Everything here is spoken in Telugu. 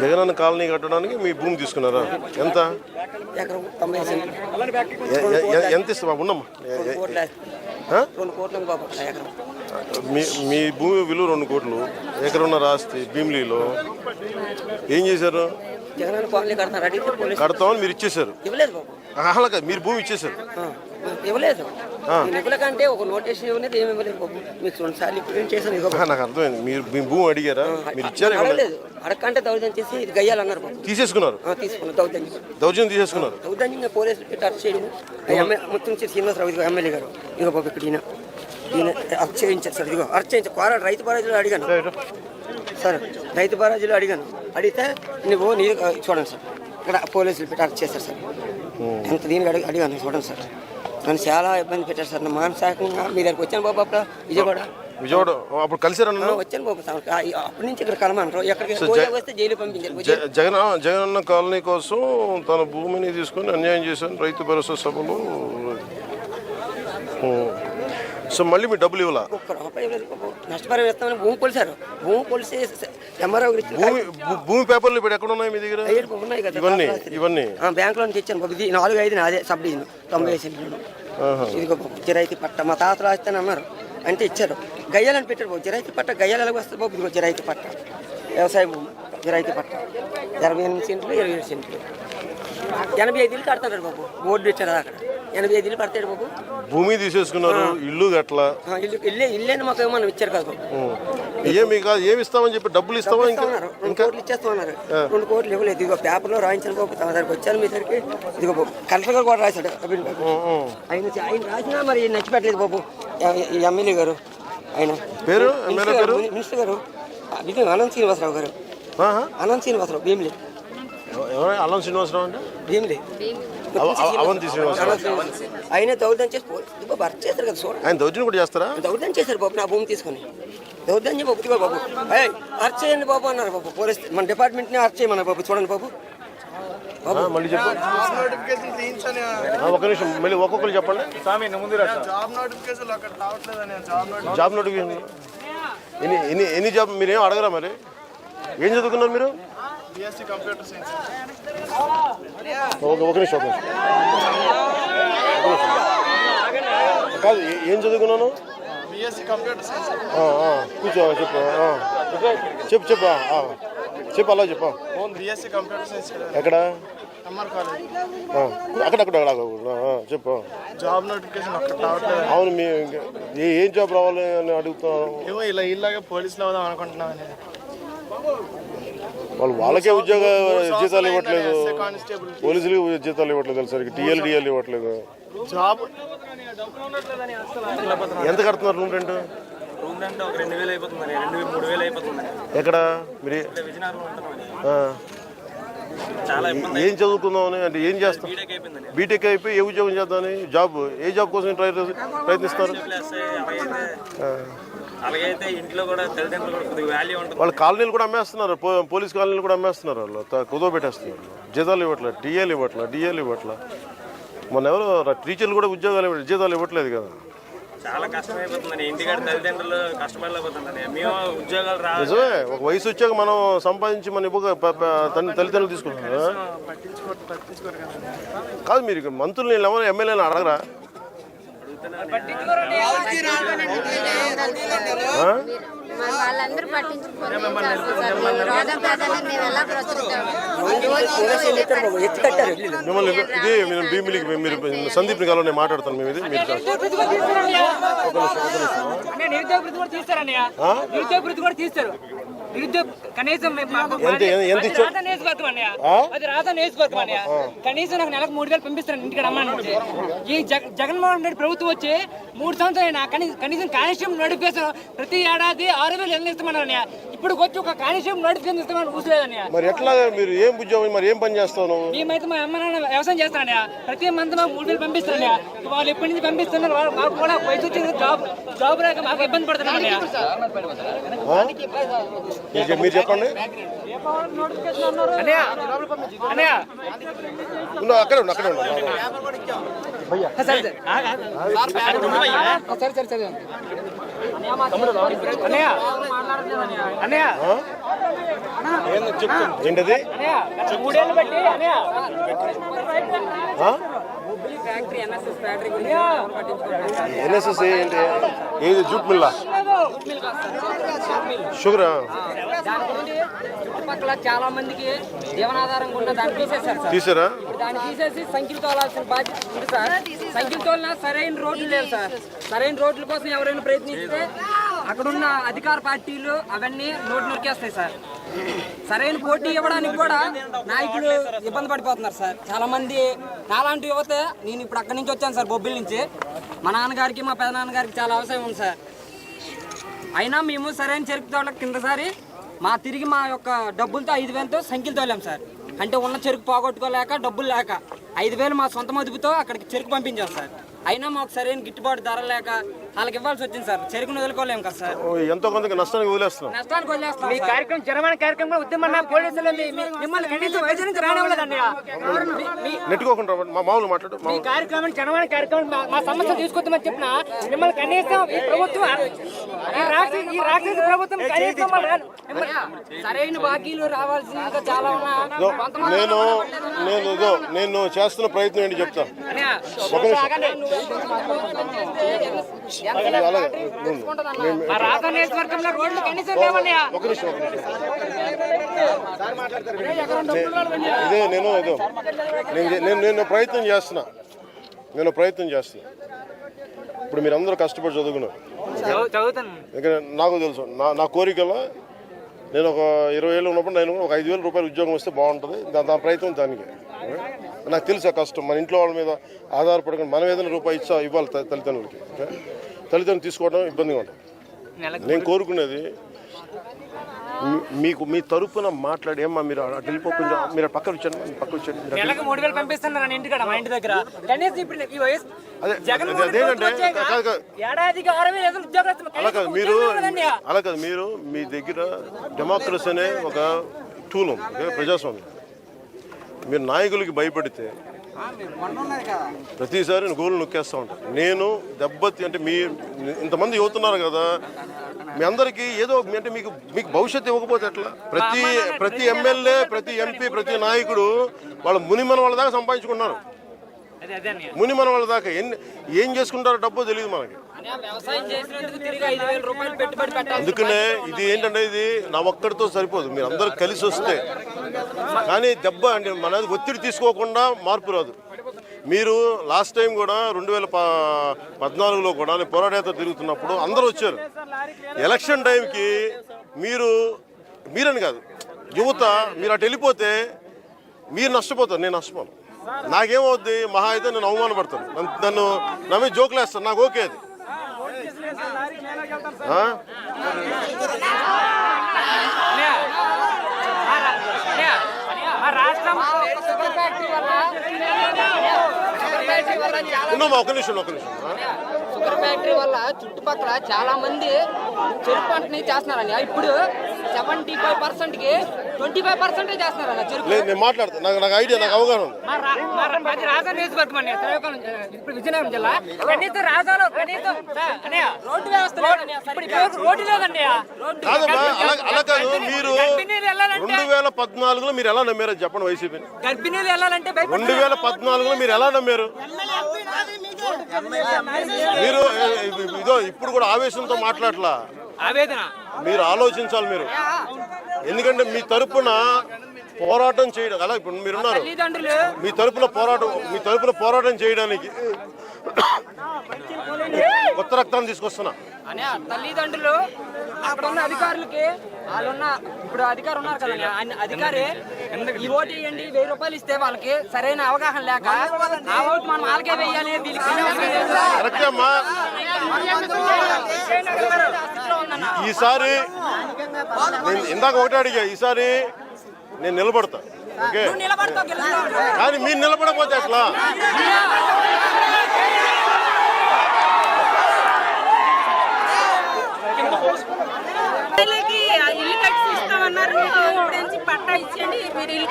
జగనన్న కాలనీ కట్టడానికి మీ భూమి తీసుకున్నారా? ఎంత? ఎంత కోట్ల బాబు ఎకరం. మీ మీ భూమి విలువ రెండు కోట్లు. ఎకరున్న రాస్తి భీమిలీలో. ఏం చేశారు? కడతామని మీరు ఇచ్చేశారు. అలా మీరు భూమి ఇచ్చేశారు. ఇవ్వలేదు. నిధుల కంటే ఒక నోటీషన్ ఇవ్వలేదు ఏమి ఇవ్వలేదు మీకు రెండు సార్లు ఇప్పుడు చేశాను నాకు అర్థమైంది. మీరు మీ భూమి అడిగారా? మీరు ఇచ్చారా? అడగలేదు. అడగంటే దౌర్జన్యం చేసి ఇది గయ్యాలన్నారు బాబు. తీసేసుకున్నారు? ఆ, తీసుకున్నాం దౌర్జన్యం. దౌర్జన్యం తీసేసుకున్నారు? దౌర్జన్యంగా పోలీసులు అరెస్ట్ చేయడం ఎమ్మె ముత్తంశెట్టి శ్రీనివాసరావు ఇదిగో ఎమ్మెల్యే గారు ఇదిగో బాబు ఇక్కడ ఈయన. ఈయన అరెస్ట్ చేయించారు సార్ ఇదిగో అరెస్ట్ చేయించారు. కోరాడు రైతు బారాజులో అడిగాను. సార్ రైతు బారాజులో అడిగాను. అడిగితే నువ్వు నీ చూడండి సార్. ఇక్కడ పోలీసులు పెట్టి అరెస్ట్ చేశారు సార్. ఎంత దీనికి అడిగి అడిగాను చూడండి సార్. నన్ను చాలా ఇబ్బంది పెట్టారు సార్. నా మానసికంగా మీ దగ్గరికి వచ్చాను బాబు అప్పుడు విజయవాడ. విజయవాడ అప్పుడు కలిసారా వచ్చాను బాబు అప్పటి నుంచి ఇక్కడ కలమన్నారు ఎక్కడికి వస్తే జైలు పంపించారు. జగన్ జగనన్న కాలనీ కోసం తన భూమిని తీసుకొని అన్యాయం చేశాను. రైతు భరోసా సభలో. సో మళ్ళీ మీ డబ్బులు ఇవ్వాల? ఒక్క రూపాయి. నష్టపరిహారం ఇస్తామని భూమి కొలిసారు భూమి కొలిసి ఎంఆర్ఓ భూమి భూమి పేపర్లు ఇప్పుడు ఎక్కడ ఉన్నాయి మీ దగ్గర? ఉన్నాయి కదా. ఇవన్నీ. ఇవన్నీ. ఆ, బ్యాంకులో నుంచి ఇచ్చాను ఇది నాలుగు ఐదు నాదే సబ్ డివిజన్ తొంభై సెంట్లు. బాబు జిరైతీ పట్ట మా తాత రాస్తాను అన్నారు. అంటే ఇచ్చారు. గయ్యాలని పెట్టారు బాబు జిరైతీ పట్ట గయ్యాలు ఎలాగ వస్తుంది బాబు ఇదిగో జిరైతీ పట్ట. వ్యవసాయ భూమి జిరైతీ పట్ట. ఇరవై ఎనిమిది సెంట్లు ఇరవై ఏడు సెంట్లు. ఎనభై ఐదు ఇల్లు కడతాడు బాబు బోర్డు పెట్టారు అక్కడ. ఎనభై ఐదు ఇల్లు కడతాడు బాబు. భూమి తీసేసుకున్నారు ఇల్లు గట్ల. ఇల్లు ఇల్లే ఇల్లేని మాకు ఏమన్నా ఇచ్చారు కదా బాబు. ఏమి కాదు ఏమి ఇస్తామని చెప్పి డబ్బులు ఇస్తావా? ఇంకా రెండు కోట్లు ఇచ్చేస్తామన్నారు రెండు కోట్లు ఇవ్వలేదు. ఇదిగో పేపర్లో రాయించిన బాబు దగ్గరికి వచ్చాను మీ దగ్గరికి. ఇదిగో బాబు కలెక్టర్ గారు కూడా రాశాడు. ఆయన ఆయన రాసినా మరి నచ్చిపెట్టలేదు బాబు. ఎమ్మెల్యే గారు ఆయన. పేరు మినిస్టర్ గారు ఇది అనంత్ శ్రీనివాసరావు గారు. అనంత్ శ్రీనివాసరావు భీమిలి. అల్లం శ్రీనివాసరావు అంటే? భీమిలి. అవంతి శ్రీనివాసరావు. అనంత్. ఆయనే దౌర్జన్యం చేసి భర్త కదా చూడండి. ఆయన దౌర్జన్యం కూడా చేస్తారా? దౌర్జన్యం చేశారు బాబు నా భూమి తీసుకొని. దౌర్జన్యం బాబు ఇదిగో బాబు. ఏయ్ అరెస్ట్ చేయండి బాబు అన్నారు బాబు. పోలీస్ మన డిపార్ట్మెంట్ని అరెస్ట్ చేయమన్నారు బాబు. చూడండి బాబు. ఆ, మళ్ళీ చెప్పు. నోటిఫికేషన్ తీయించని ఆ, ఒక్క నిమిషం మళ్ళీ ఒక్కొక్కరు చెప్పండి. స్వామి ముందు జాబ్ నోటిఫికేషన్ అక్కడ రావట్లేదని జాబ్ నోటిఫికేషన్ జాబ్ నోటిఫికేషన్ ఎన్ని ఎన్ని ఎన్ని జాబ్ మీరు ఏం అడగరా మరి? ఏం చదువుకున్నారు మీరు? బీఎస్సీ కంప్యూటర్ సైన్స్ ఒక ఒక నిమిషం ఒక. ఒక. కాదు ఏ- ఏం చదువుకున్నాను? బీఎస్సీ కంప్యూటర్ సైన్స్ కూర్చో చెప్పు. చెప్పు చెప్పు. చెప్పు అలా చెప్పు బీఎస్సీ కంప్యూటర్ సైన్స్ ఎక్కడ ఎంఆర్ కాలేజ్ ఆ, అక్కడక్కడ అక్కడ ఆ, చెప్పు జాబ్ నోటిఫికేషన్ అక్కడ రావట్లేదు అవును మీ ఏ- జాబ్ రావాలి అని అడుగుతున్నాను ఏమో ఇలా ఇలాగే పోలీసులు అవుదాం అనుకుంటున్నామని వాళ్ళు వాళ్ళకే ఉద్యోగ జీతాలు ఇవ్వట్లేదు. ఎస్ఐ కానిస్టేబుల్ పోలీసులు జీతాలు ఇవ్వట్లేదు సరికి టీఎల్ డిఎల్ ఇవ్వట్లేదు. జాబ్. ఎంత కడుతున్నారు రూమ్ రెంట్? రూమ్ రెంట్ ఒక రెండు వేలు అయిపోతుందని రెండు వేలు మూడు వేలు అయిపోతుందని. ఎక్కడ? మీరు ఏం చదువుకుందామని? అంటే ఏం చేస్తాం? బీటెక్ అయిపోయి ఏ ఉద్యోగం చేద్దామని? జాబ్ ఏ జాబ్ కోసం ట్రై ప్రయత్నిస్తారు? అలాగైతే ఇంట్లో కూడా తల్లిదండ్రులు కొద్దిగా వాల్యూ ఉంటుంది. వాళ్ళ కాలనీలు కూడా అమ్మేస్తున్నారు. పో- పోలీస్ కాలనీలు కూడా అమ్మేస్తున్నారు వాళ్ళు. కుదో పెట్టేస్తున్నారు జీతాలు ఇవ్వట్లేదు టీఏలు ఇవ్వట్లేదు డిఏలు ఇవ్వట్లేదు మొన్న ఎవరు టీచర్లు కూడా ఉద్యోగాలు ఇవ్వట్లేదు జీతాలు ఇవ్వట్లేదు కదా. చాలా ఇంటికాడ తల్లిదండ్రులు కష్టపడలేకపోతుందని మేము ఉద్యోగాలు రా నిజమే. ఒక వయసు వచ్చాక మనం సంపాదించి మన ఇవ్వక తల్లిదండ్రులు పట్టించుకోరు కదా. మీరు మంత్రులు నేను ఎవరు ఎమ్మెల్యేని అడగరా? వాళ్ళందరూ మిమ్మల్ని ఇది మీరు భీమిలికి మీరు సందీప్ని కాలం నేను మాట్లాడతాను మేము ఇది మీరు అన్నయ్య, నిరుద్యోగ వృత్తి కూడా తీస్తారన్నయ్య. నిరుద్యోగ వృత్తి కూడా తీస్తారు. నిరుద్యోగ కనీసం? రాధా నియోజకవర్గం అన్నయ్య అది రాధా నియోజకవర్గం అన్నయ్య కనీసం నాకు నెలకు మూడు వేలు పంపిస్తాను ఇంటికి రమ్మని ఈ జగ- జగన్మోహన్ రెడ్డి ప్రభుత్వం వచ్చి మూడు సంవత్సరాలు కనీసం కనీసం కానిస్టేబుల్ నోటిఫికేషన్ ప్రతి ఏడాది ఆరు వేలు ఎంత ఇస్తామన్నారు ఇప్పుడు వచ్చి ఒక కానిస్టేబుల్ నోటిఫికేషన్ ఇస్తామని మరి ఎట్లా మీరు ఏం ఉద్యోగం మరి ఏం పని చేస్తావు నువ్వు మేమైతే మా అమ్మ నాన్న వ్యవసాయం చేస్తారన్నయ్య. ప్రతి మంత్ మాకు మూడు వేలు పంపిస్తారన్నయ్య. వాళ్ళు ఎప్పటి నుంచి పంపిస్తున్నారు? వాళ్ళు మాకు కూడా వయసు వచ్చింది జాబ్ జాబ్ రాక మాకు ఇబ్బంది పడుతున్నాం అన్నయ్య ఆ? మీరు చెప్- మీరు చెప్పండి. అన్నయ్య అన్నయ్య. ఉండు, అక్కడే ఉండు అక్కడే ఉండు. సరే సరే సరే. ఏంటది ఎన్ఎస్ఎస్ ఏంటి? ఏది? జూట్ మిల్లా? షుగరా? దాని గురించి చుట్టుపక్కల చాలా మందికి జీవనాధారంగా ఉన్న దాన్ని తీసేశారు సార్. తీసారా? ఇప్పుడు దాన్ని తీసేసి సంఖ్యలు తోలాల్సిన బాధ్యత ఉంది సార్. సంఖ్యలు తోలినా సరైన రోడ్లు లేవు సార్. సరైన రోడ్ల కోసం ఎవరైనా ప్రయత్నిస్తే అక్కడున్న అధికార పార్టీలు అవన్నీ నోటు నొక్కేస్తాయి సార్. సరైన పోటీ ఇవ్వడానికి కూడా నాయకులు ఇబ్బంది పడిపోతున్నారు సార్. చాలా మంది నాలాంటి యువత నేను ఇప్పుడు అక్కడి నుంచి వచ్చాను సార్ బొబ్బిల్ నుంచి. మా నాన్నగారికి మా పెదనాన్నగారికి చాలా అవసరం ఉంది సార్. అయినా మేము సరైన చెరుకు తోట కిందసారి మా తిరిగి మా యొక్క డబ్బులతో ఐదు వేలతో సంఖ్యలు తోలాం సార్. అంటే ఉన్న చెరుకు పోగొట్టుకోలేక డబ్బులు లేక ఐదు వేలు మా సొంత మదుపుతో అక్కడికి చెరుకు పంపించాం సార్. అయినా మాకు సరైన గిట్టుబాటు ధర లేక వాళ్ళకి ఇవ్వాల్సి వచ్చింది సార్. చెరుకును వదులుకోలేము కదా సార్. ఓ, ఎంతో కొంతకి నష్టానికి వదిలేస్తున్నాం. నష్టానికి వదిలేస్తాం మీ కార్యక్రమం జనమైన కార్యక్రమం ఉద్యమన్న పోలీసులు మిమ్మల్ని కనీసం వైద్యం నుంచి రానివ్వలేదండి మీ- నెట్టుకోకుండా మా మామూలు మాట్లాడు మామూలు. కార్యక్రమం జనమైన కార్యక్రమం మా- మా సమస్య తీసుకొద్దామని చెప్పిన మిమ్మల్ని కనీసం ఈ ప్రభుత్వం ఈ రాక్షస ఈ రాక్షస ప్రభుత్వం కనీసం మమ్మల్ని- మిమ్మల్ని- సరైన బాకీలు రావాల్సి ఇంకా చాలా ఉన్నా. ఇదో, కొంతమంది నేను. నేను ఇదో నేను చేస్తున్న ప్రయత్నం ఏంటి చెప్తా. అన్నయ్య, ఒక నిమిషం. ఇదే నేను ఇదో నేను ప్రయత్నం చేస్తున్నా. నేను ప్రయత్నం చేస్తున్నా. ఇప్పుడు మీరు అందరూ కష్టపడి చదువుకున్నారు. నాకు తెలుసు. నా నా కోరికలో నేను ఒక ఇరవై ఏళ్ళు ఉన్నప్పుడు నేను ఒక ఐదు వేల రూపాయలు ఉద్యోగం వస్తే బాగుంటుంది. దాని దాని ప్రయత్నం దానికి. నాకు తెలుసు ఆ కష్టం. మన ఇంట్లో వాళ్ళ మీద ఆధారపడకుండా మనం ఏదైనా రూపాయి ఇచ్చా ఇవ్వాలి తల్లిదండ్రులకి. తల్లిదండ్రులు తీసుకోవడం ఇబ్బందిగా ఉంటుంది నేను కోరుకునేది మీకు మీ తరపున మాట్లాడి ఏమ్మా మీరు అటు వెళ్ళిపో కొంచెం మీరు పక్కన వచ్చాను పక్కన వచ్చాను నెలకు మూడు వేలు పంపిస్తున్నారు ఇంటికాడ మా ఇంటి దగ్గర కనీసం ఇప్పుడు ఈ వయసు అలా కాదు మీరు. అలా కాదు మీరు మీ దగ్గర డెమోక్రసీ అనే ఒక టూల్ ఉంది? ప్రజాస్వామ్యం మీరు నాయకులకి భయపడితే ప్రతిసారి గోలు నొక్కేస్తూ ఉంటారు నేను దెబ్బతి అంటే మీ ఇంతమంది యువతున్నారు కదా మీ అందరికీ ఏదో అంటే మీకు మీకు భవిష్యత్తు ఇవ్వకపోతే ఎట్లా? ప్రతి ప్రతి ఎమ్మెల్యే ప్రతి ఎంపీ ప్రతి నాయకుడు వాళ్ళ మునిమన వాళ్ళ దాకా సంపాదించుకున్నారు. మునిమన వాళ్ళ దాకా ఎన్ని ఏం చేసుకుంటారో డబ్బో తెలియదు మనకి. అందుకనే ఇది ఏంటంటే ఇది నా ఒక్కడితో సరిపోదు. మీరు అందరూ కలిసి వస్తే. కానీ దెబ్బ అంటే మన ఒత్తిడి తీసుకోకుండా మార్పు రాదు. మీరు లాస్ట్ టైం కూడా రెండు వేల పద్నాలుగులో కూడా పోరాటేత తిరుగుతున్నప్పుడు అందరూ వచ్చారు. ఎలక్షన్ టైంకి మీరు మీరని కాదు యువత మీరు అటు వెళ్ళిపోతే మీరు నష్టపోతారు నేను నష్టపోను. నాకేమవుద్ది? మహా అయితే నేను అవమానపడతాను. నన్ను- నమ్మి జోకులు వేస్తాను నాకు ఓకే అది. ఉన్నామా ఒక నిమిషం ఒక నిమిషం. షుగర్ ఫ్యాక్టరీ వల్ల చుట్టుపక్కల చాలా మంది చెరుకు పంటని చేస్తున్నారని ఇప్పుడు సెవెంటీ ఫైవ్ పర్సెంట్కి ట్వంటీ ఫైవ్ పర్సెంట్ చేస్తున్నారన్న చెరుకు. లేదు నేను మాట్లాడతాను నాకు నాకు ఐడియా నాకు అవగాహన ఉంది. మా రా- మా రా- మాది రాజధాని నియోజకవర్గం అండి శ్రీకాకుళం జిల్లా. ఇప్పుడు విజయనగరం జిల్లా. కనీసం రాజధానిలో కనీసం సార్, అన్నయ్య, రోడ్డు వ్యవస్థ లేదన్నయ్య. ఇప్పుడు ఇక్కడ రోడ్డు లేదండి కాదమ్మా అలా అలా కాదు. మీరు గర్భిణీలు వెళ్ళాలంటే రెండు వేల పద్నాలుగులో మీరు ఎలా నమ్మారో చెప్పండి వైసీపీని. గర్భిణీలు వెళ్ళాలంటే రెండు. వేల పద్నాలుగులో మీరు ఎలా నమ్మారు? మీరు ఏ, ఇదో ఇప్పుడు కూడా ఆవేశంతో మాట్లాడలా. ఆవేదన. మీరు ఆలోచించాలి మీరు. ఎందుకంటే మీ తరపున పోరాటం చేయడం అలా ఇప్పుడు మీరున్నారు మీ తరపున పోరాటం మీ తరపున పోరాటం చేయడానికి కొత్త రక్తాన్ని తీసుకొస్తున్నా. అనే తల్లిదండ్రులు అక్కడ ఉన్న అధికారులకి వాళ్ళున్న ఇప్పుడు అధికారు ఉన్నారు కదా అధికారి ఈ ఓటు వేయండి వెయ్యి రూపాయలు ఇస్తే వాళ్ళకి సరైన అవగాహన లేక ఆ ఓటు మనం వాళ్ళకే వేయాలి. ఈసారి నేను ఇందాక ఒకటే అడిగా ఈసారి నేను నిలబడతా ఓకే నువ్వు నిలబడతావు గెలుస్తావు. కానీ మీరు నిలబడకపోతే ఎట్లా ni